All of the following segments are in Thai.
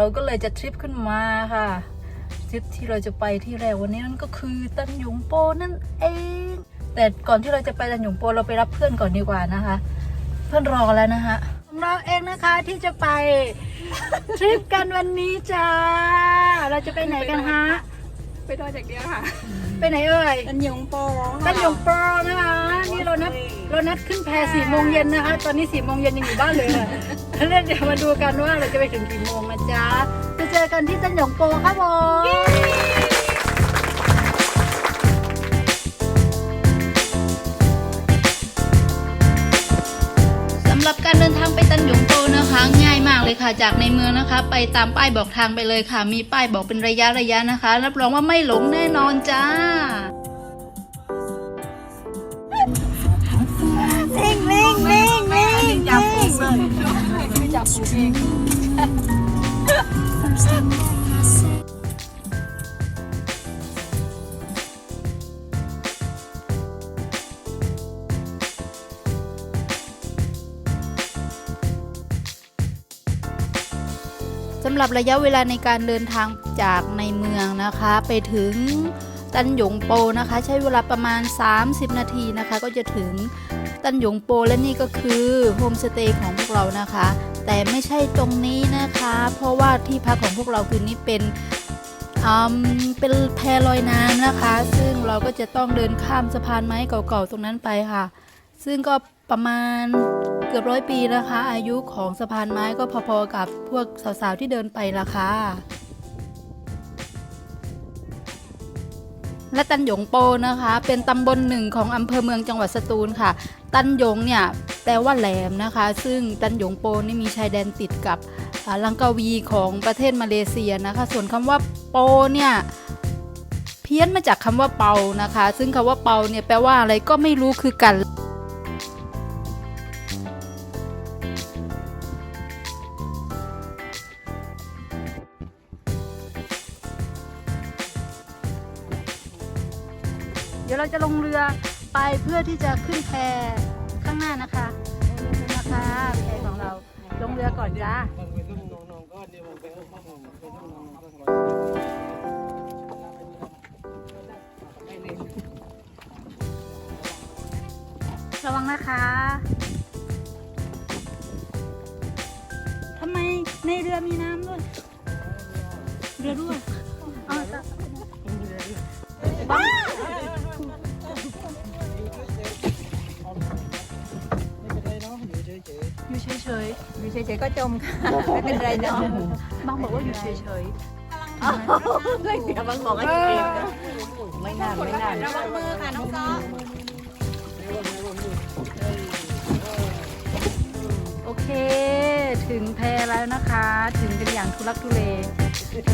เราก็เลยจะทริปขึ้นมาค่ะทริปที่เราจะไปที่แรกวันนี้นั่นก็คือตันหยงโปนั่นเอง แต่ก่อนที่เราจะไปตันหยงโปเราไปรับเพื่อนก่อนดีกว่านะคะ เพื่อนรอแล้วนะคะของเราเองนะคะที่จะไปทริปกันวันนี้จ้า เราจะไปไหนกันฮะ ไปดอยจากเดียวค่ะ ไปไหนเอ่ยตันยงโปงตันหยงโปนะคะนี่เรานัดเรานัดขึ้นแพสี่โมงเย็นนะคะ ตอนนี้สี่โมงเย็นยังอยู่บ้านเลยค่ะแล้วเดี๋ยวมาดูกันว่าเราจะไปถึงกี่โมงนะ จ๊ะจะเจอกันที่ตันหยงโปครับผมสำหรับการเดินทางไปตันหยงโปนะคะ ง่ายมากเลยค่ะ จากในเมืองนะคะ ไปตามป้ายบอกทางไปเลยค่ะ มีป้ายบอกเป็นระยะระยะนะคะ รับรองว่าไม่หลงแน่นอนจ้าเล่งเล่งเล่งเล่งจับปูเลยจับปูเอง หรับระยะเวลาในการเดินทางจากในเมืองนะคะ ไปถึงตันหยงโปนะคะ ใช้เวลาประมาณ 30 นาทีนะคะ ก็จะถึงตันหยงโปและนี่ก็คือโฮมสเตย์ของพวกเรานะคะ แต่ไม่ใช่ตรงนี้นะคะ เพราะว่าที่พักของพวกเราคืนนี้เป็นเป็นแพลอยน้ำนะคะ ซึ่งเราก็จะต้องเดินข้ามสะพานไม้เก่าๆตรงนั้นไปค่ะ ซึ่งก็ประมาณ เกือบร้อยปีนะคะ อายุของสะพานไม้ก็พอๆกับพวกสาวๆที่เดินไปละค่ะและตันหยงโปนะคะ เป็นตำบลหนึ่งของอำเภอเมืองจังหวัดสตูลค่ะ ตันหยงเนี่ยแปลว่าแหลมนะคะ ซึ่งตันหยงโปนี่มีชายแดนติดกับลังกาวีของประเทศมาเลเซียนะคะ ส่วนคำว่าโปเนี่ยเพี้ยนมาจากคำว่าเปานะคะ ซึ่งคำว่าเปาเนี่ยแปลว่าอะไรก็ไม่รู้คือกัน เดี๋ยวเราจะลงเรือไปเพื่อที่จะขึ้นแพข้างหน้านะคะนี่นะคะแพของเราลงเรือก่อนจ้าระวังนะคะทำไมในเรือมีน้ำด้วย เรือด้วยอ๋อจ้ะ เฉยอยู่เฉยๆก็จมค่ะ ไม่เป็นไรเนาะๆบางบอกว่าอยู่เฉยเฮ้ยเดี๋ยวบางบอกให้เองไม่นานไม่นานระวังมือค่ะน้องซ้อๆโอเค ถึงแพแล้วนะคะ ถึงกันอย่างทุลักทุเล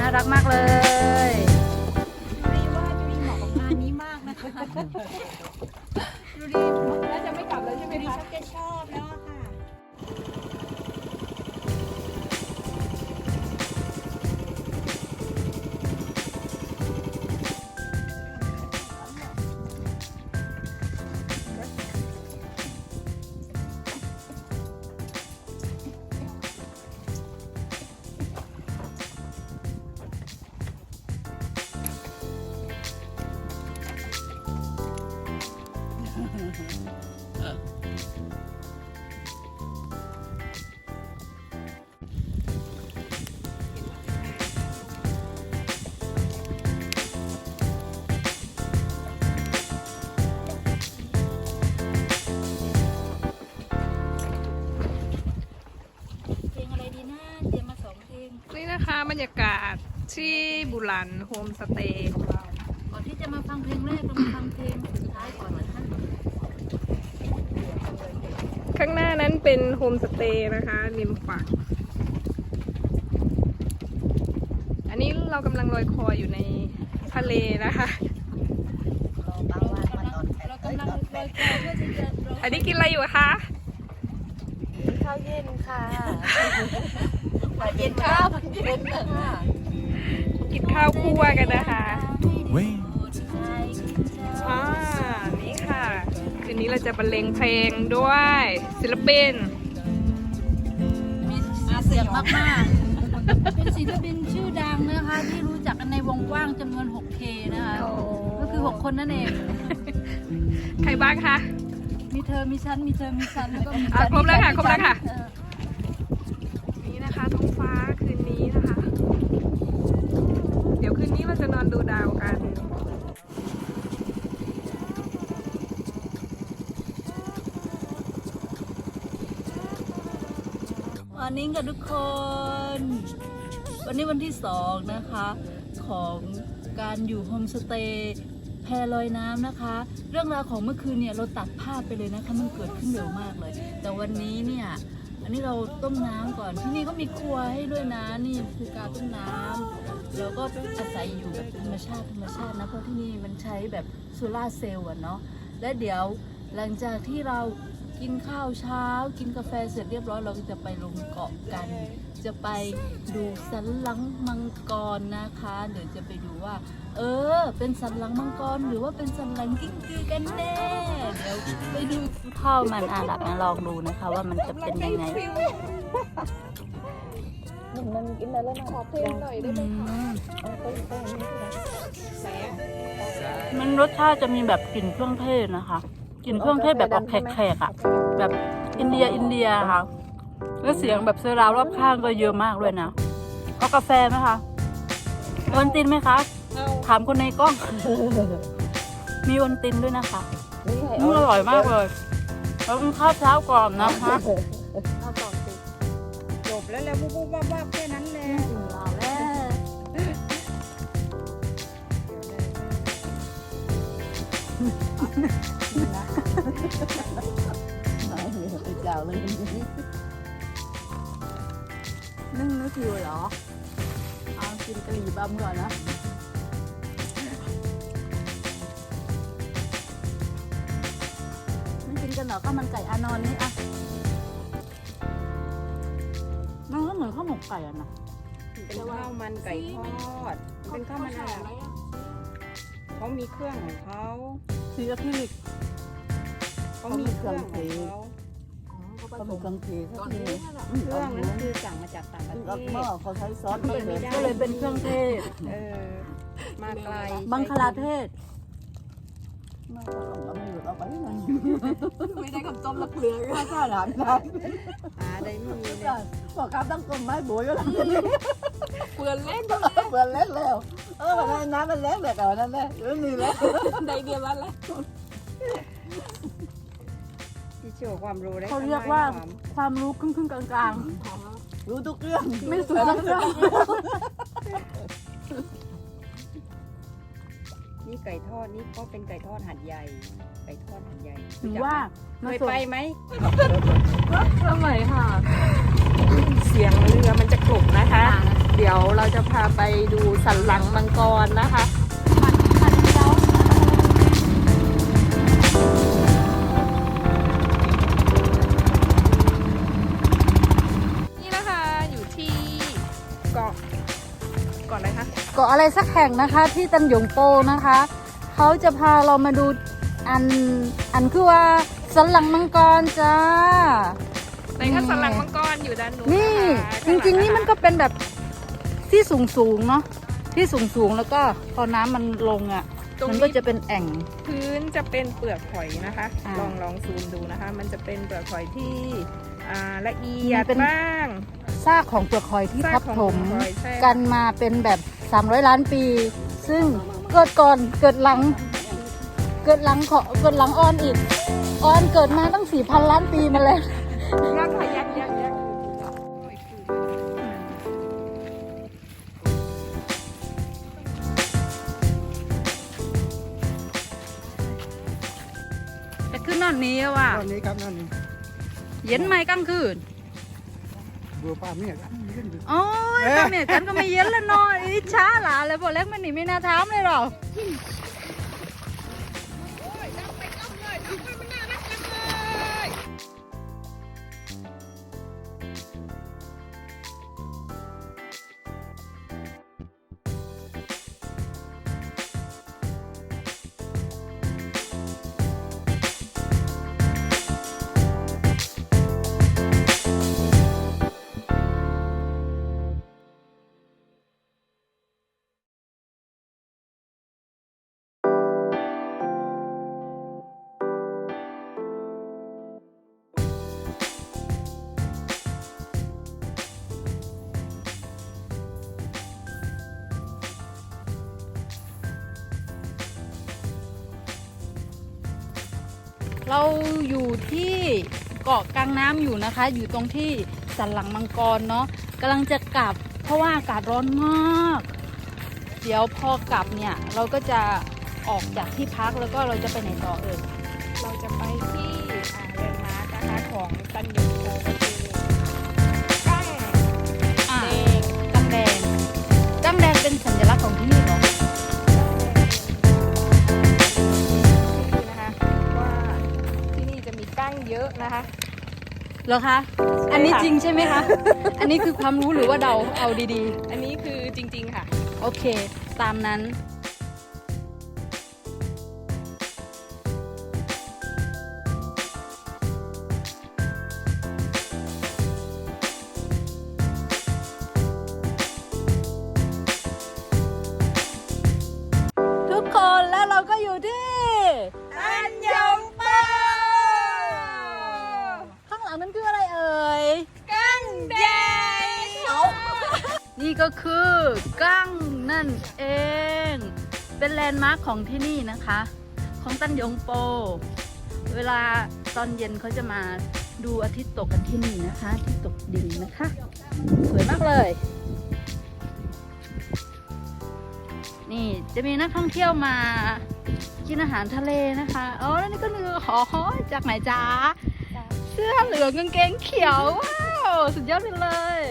น่ารักมากเลยรีว่าจุลีเหมาะกับงานนี้มากนะคะดูดิแล้วจะไม่กลับแล้วใช่ไหมคะจะชอบแล้ว เพลงอะไรดีนะเตรียมมาสองเพลง นี่นะคะบรรยากาศที่บุรันโฮมสเตย์ของเรา ก่อนที่จะมาฟังเพลงแรกเรามาฟังเพลงสุดท้ายก่อนนะคะ ข้างหน้านั้นเป็นโฮมสเตย์นะคะริมฝั่งอันนี้เรากำลังลอยคออยู่ในทะเลนะคะ เรากำลังลอยคอเพื่อที่จะร้องอันนี้กินอะไรอยู่คะ ข้าวเย็นค่ะเย็นข้าวเย็นค่ะกินข้าวคั่วกันนะคะ Wait. อ่านี่ ค่ะคืนนี้เราจะบรรเลงเพลงด้วย ศิลปินสียงมากๆ เป็นศิลปินชื่อดังนะคะ ที่รู้จักกันในวงกว้างจำนวน 6K นะคะ โอ้ ก็คือ 6 คนนั่นเอง ใครบ้างคะ มีเธอ มีฉัน มีเธอ มีฉัน แล้วก็มีอะฉันครบแล้วค่ะมีฉันครบแล้วค่ะ เออนี่นะคะท้องฟ้าคืนนี้นะคะ เดี๋ยวคืนนี้เราจะนอนดูดาวกัน วันนี้กับทุกคน วันนี้วันที่สองนะคะ ของการอยู่โฮมสเตย์แพลอยน้ำนะคะ เรื่องราวของเมื่อคืนเนี่ยเราตัดภาพไปเลยนะคะ มันเกิดขึ้นเร็วมากเลย แต่วันนี้เนี่ย อันนี้เราต้มน้ำก่อน ที่นี่ก็มีครัวให้ด้วยนะ นี่คือการต้มน้ำแล้วก็อาศัยอยู่แบบธรรมชาติธรรมชาตินะ เพราะที่นี่มันใช้แบบโซลาร์เซลล์อะเนาะ และเดี๋ยวหลังจากที่เรา กินข้าวเช้า กินกาแฟเสร็จเรียบร้อยเราก็จะไปลงเกาะกัน จะไปดูสันหลังมังกรนะคะ เดี๋ยวจะไปดูว่า เออ เป็นสันหลังมังกรหรือว่าเป็นสันหลังกิ้งกือกันแน่เดี๋ยวไปดูข้าวมันอาหรับนะลองดูนะคะ ว่ามันจะเป็นยังไงมันกินอะไรนะขอเพลงหน่อยได้ไหมคะมันรสชาติจะมีแบบกลิ่นเครื่องเทศนะคะ กลิ่นเครื่องเทศแบบแบบแขกๆอะ แบบอินเดียอินเดียค่ะ แล้วเสียงแบบเซอร์ราวรอบข้างก็เยอะมากด้วยนะเอากาแฟไหมคะโอนตินไหมคะเอาถามคนในกล้อง มีโอนตินด้วยนะคะอืมอร่อยมากเลยแล้วกินข้าวเช้าก่อนนะคะเอาต่อสิจบแล้วแล้วบุบบุบวับวับแค่นั้นแหละ กะหรี่ปั๊มก่อนนะไม่กินกันเหรอข้าวมันไก่อานอนนี่อะมันก็เหมือนข้าวหมกไก่อะนะเป็นข้าวมันไก่ทอด เป็นข้าวมันอะไรเขามีเครื่องของเขาสีอะคริลิกเขามีเครื่องของเขา เขาเป็นกังเทเขามีเครื่องนั้นคือสั่งมาจากต่างประเทแล้วศเมื่อเขาใช้ซอสก็เลยไม่ได้ก็เลยเป็นเครื่องเทศเออมาไกลบังคลาเทศไม่เขาเอาไม่หยุดเอาไปยังไงไม่ได้กับต้มละเกลือถ้าข้าหลานได้หาได้ไม่มีเลยบอกกับต้องกลมไม้บวยก็แล้วเปลือนเล่นเปิดเล็กแล้วเออวันนั้นน้ำมันเล็กแบบนั้นแหละเออนี่แหละได้เดียววันละที่ โชว์ความรู้ได้เขาเรียกว่าทำไมความรู้ครึ่งครึ่งๆกลางรู้ทุกเรื่องๆไม่สวยทั้งเรื่องนี่ไก่ทอดนี่ก็เป็นไก่ทอดหัดใหญ่ ไก่ทอดหัดใหญ่ถึงว่าเคมายส่งไปไหมสมัยค่ะ เสียงเรือมันจะกลบนะคะ เดี๋ยวเราจะพาไปดูสันหลังมังกรนะคะ กาะอะไรสักแห่งนะคะ ที่ตันหยงโปนะคะเขาจะพาเรามาดูอันอันคือว่าสันหลังมังกรจ้าในทัสันหลังมังกรอยู่ด้านนู้นนี่นะคะจริงๆนี่มันก็เป็นแบบที่สูงสูงๆเนาะที่สูงสูงๆแล้วก็พอน้ำมันลงอะตรงมันก็นี้จะเป็นแอ่ง พื้นจะเป็นเปลือกหอยนะคะอ่าลองลองซูมดูนะคะ มันจะเป็นเปลือกหอยที่อ่าละเอียดมันเป็นบ้างซากของเปลือกหอยที่ซากทับของถมเปลือกหอยใช่กันมาเป็นแบบ 300 ล้านปี ซึ่งเกิดก่อนเกิดหลัง เกิดหลังขอเกิดหลังออนอีกออนเกิดมาตั้ง 4,000 ล้านปีมาแล้วยักษ์ค่ะยักษ์ยักษ์ยักษ์จะขึ้นนอนนี้ว่ะตอนนี้ครับนั่นนี่เย็นไหมกลางคืนบัวป้าเมียครับขึ้นอยู่โอ้ ยทำเนี่ยฉันก็ไม่เย็นแล้วเนอนอิจฉาหลานเลยบอกเล็กมันหนีไม่น่าถามเลยหรอ เราอยู่ที่เกาะกลางน้ำอยู่นะคะ อยู่ตรงที่สันหลังมังกรเนาะกำลังจะกลับ เพราะว่าอากาศร้อนมาก เดี๋ยวพอกลับเนี่ย เราก็จะออกจากที่พักแล้วก็เราจะไปไหนต่อเอ่ยเราจะไปที่อ่าแลนด์มาร์คนะคะของตันยูโก นี่จะมีกั้งเยอะนะคะ เหรอคะ อันนี้จริงใช่ไหมคะ อันนี้คือความรู้หรือว่าเดาเอาดีอันนี้คือจริง ๆ ค่ะ ๆ โอเค ตามนั้น ทุกคนแล้วเราก็อยู่ที่ ก็คือกั้งนั่นเอง เป็นแลนด์มาร์คของที่นี่นะคะ ของตันยงโป เวลาตอนเย็นเขาจะมาดูอาทิตย์ตกกันที่นี่นะคะที่ตกดินนะคะ สวยมากเลย นี่จะมีนักท่องเที่ยวมากินอาหารทะเลนะคะอ๋อแล้วนี่ก็คือหอจากไหนจ๊ะเสื้อเหลืองกางเกงเขียวว้าวสุดยอดไปเลย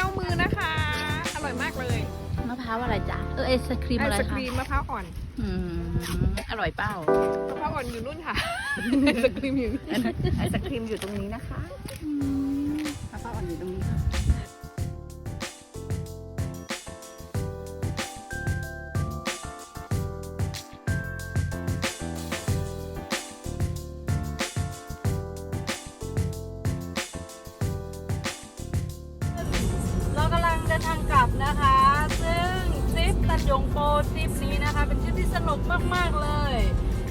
จ้ามือนะคะ อร่อยมากเลย มะพร้าวอะไรจ๊ะ เออไอศครีมไออะไรศคะครีมมะพร้าวอ่อนอืมอร่อยเปล่า มะพร้าวอ่อนอยู่นู่นค่ะ ไอศครีมอยู่นู่นไอศครีมอยู่ตรงนี้นะคะอืมมะพร้าวอ่อนอยู่ตรงนี้ค่ะ นะคะ ซึ่งทริปตัดยงโปทริปนี้นะคะ เป็นทริปที่สนุกมากๆเลย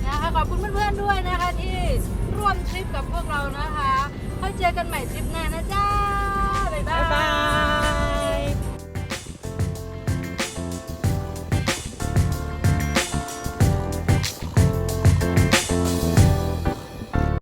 นะคะขอบคุณเพื่อนๆด้วยนะคะที่ร่วมทริปกับพวกเรานะคะค่อยเจอกันใหม่ทริปหน้านะจ้าบ๊ายบาย